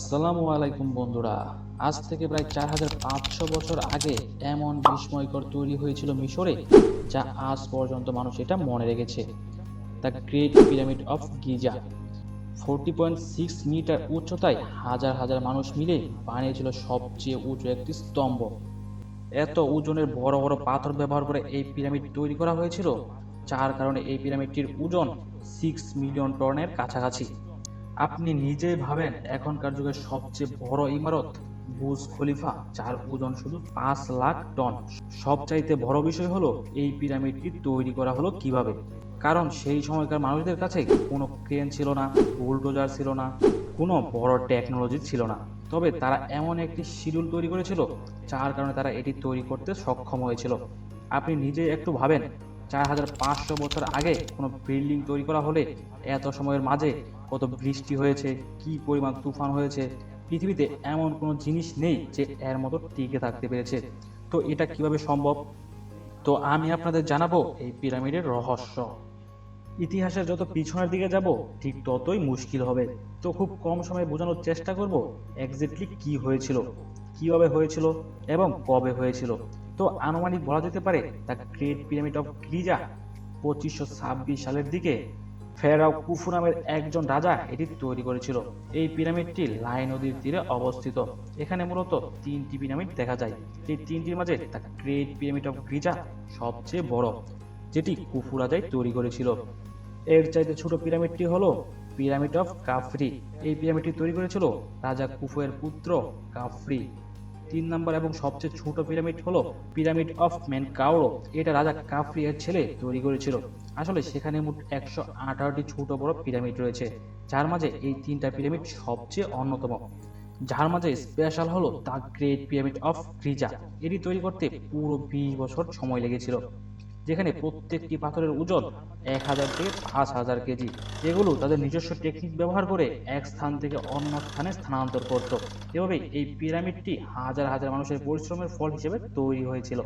আসসালামু আলাইকুম বন্ধুরা। আজ থেকে প্রায় চার হাজার পাঁচশো বছর আগে এমন বিস্ময়কর তৈরি হয়েছিল মিশরে, যা আজ পর্যন্ত মানুষ এটা মনে রেখেছে। The great pyramid of Giza. Forty point six metre উচ্চতায় হাজার হাজার মানুষ মিলে বানিয়েছিল সবচেয়ে উঁচু একটি স্তম্ভ। এত ওজনের বড় বড় পাথর ব্যবহার করে এই পিরামিড তৈরি করা হয়েছিল, যার কারণে এই পিরামিডটির ওজন সিক্স মিলিয়ন টনের কাছাকাছি। আপনি নিজেই ভাবেন এখনকার যুগের সবচেয়ে বড় ইমারত বুজ খলিফা, যার ওজন শুধু পাঁচ লাখ টন। সবচাইতে বড় বিষয় হলো এই পিরামিডটি তৈরি করা হলো কীভাবে? কারণ সেই সময়কার মানুষদের কাছে কোনো ক্রেন ছিল না, বুলডোজার ছিল না, কোনো বড় টেকনোলজি ছিল না। তবে তারা এমন একটি শিডিউল তৈরি করেছিল, যার কারণে তারা এটি তৈরি করতে সক্ষম হয়েছিল। আপনি নিজেই একটু ভাবেন চার হাজার পাঁচশো বছর আগে কোনো বিল্ডিং তৈরি করা হলে এত সময়ের মাঝে কত বৃষ্টি হয়েছে, কি পরিমাণ তুফান হয়েছে, পৃথিবীতে এমন কোনো জিনিস নেই যে এর মতো টিকে থাকতে পেরেছে। তো এটা কীভাবে সম্ভব? তো আমি আপনাদের জানাব এই পিরামিডের রহস্য। ইতিহাসের যত পিছনের দিকে যাব, ঠিক ততই মুশকিল হবে। তো খুব কম সময়ে বোঝানোর চেষ্টা করব এক্স্যাক্টলি কি হয়েছিল, কীভাবে হয়েছিল এবং কবে হয়েছিল। তো আনুমানিক বলা যেতে পারে the great pyramid of Giza পঁচিশশো ছাব্বিশ সালের দিকে ফেরাও কুফু নামের একজন রাজা এটি তৈরি করেছিল। এই পিরামিডটি লাই নদীর তীরে অবস্থিত। এখানে মূলত তিনটি পিরামিড দেখা যায়। এই তিনটির মাঝে the great pyramid of Giza সবচেয়ে বড়, যেটি কুফু রাজাই তৈরি করেছিল। এর চাইতে ছোট পিরামিডটি হলো পিরামিড অফ কাফরি। এই পিরামিডটি তৈরি করেছিল রাজা কুফু এর পুত্র কাফরি। তিন নম্বর এবং সবচেয়ে ছোট পিরামিড হলো পিরামিড অফ ম্যানকাওরো। এটা রাজা কাফরিয়ার ছেলে তৈরি করেছিল। আসলে সেখানে মোট একশো আঠারোটি ছোট বড় পিরামিড রয়েছে, যার মাঝে এই তিনটা পিরামিড সবচেয়ে অন্যতম। যার মাঝে স্পেশাল হলো দ্য গ্রেট পিরামিড অফ গ্রিজা। এটি তৈরি করতে পুরো বিশ বছর সময় লেগেছিল। যেখানে প্রত্যেকটি পাথরের ওজন এক হাজার থেকে পাঁচ হাজার কেজি এগুলো তাদের নিজস্ব টেকনিক ব্যবহার করে এক স্থান থেকে অন্য স্থানে স্থানান্তর করত। এভাবে এই পিরামিডটি হাজার হাজার মানুষের পরিশ্রমের ফল হিসেবে তৈরি হয়েছিল।